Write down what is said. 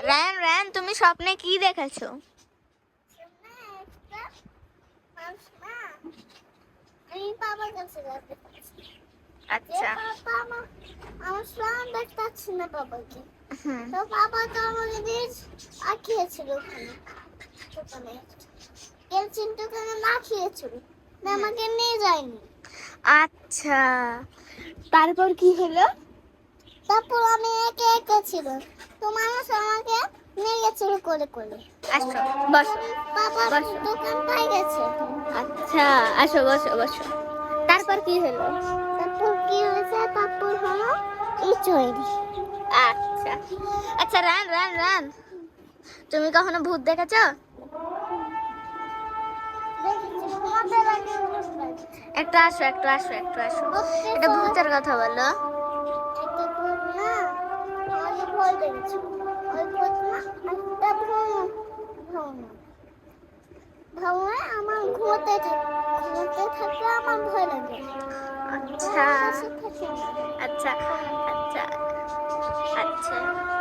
Ryan Ryan তুমি স্বপ্নে কি দেখেছ? আচ্ছা। বাবা আমার দেখতে পাচ্ছি না বাবাকে তো বাবা তো আমাকে আঁকিয়েছিল ওখানে দোকানে গেলছেন দোকানে না খেয়েছিল না আমাকে নিয়ে যায়নি আচ্ছা। তারপর কি হলো? তারপর আমি একে একে ছিল তো মানুষ আমাকে গেছিল করে করে। আসো বসো বাবা বসো। দোকান পাই গেছে। আচ্ছা আসো বসো বসো। তারপর কি হলো? তারপর কি হয়েছে? তারপর হলো এই চৈরি। আচ্ছা। আচ্ছা রান রান রান। তুমি কখনো ভূত দেখেছ? দেখেছি একটু আসো একটু আসো একটু আসো। এটা ভূতের কথা বলো। লেগেছে ওই না একটা ভ্রমণ ভ্রমণ ভ্রমণে আমার ঘুমোতে ঘুমোতে থাকলে আমার ভয় লাগে। আচ্ছা। না। আচ্ছা আচ্ছা আচ্ছা।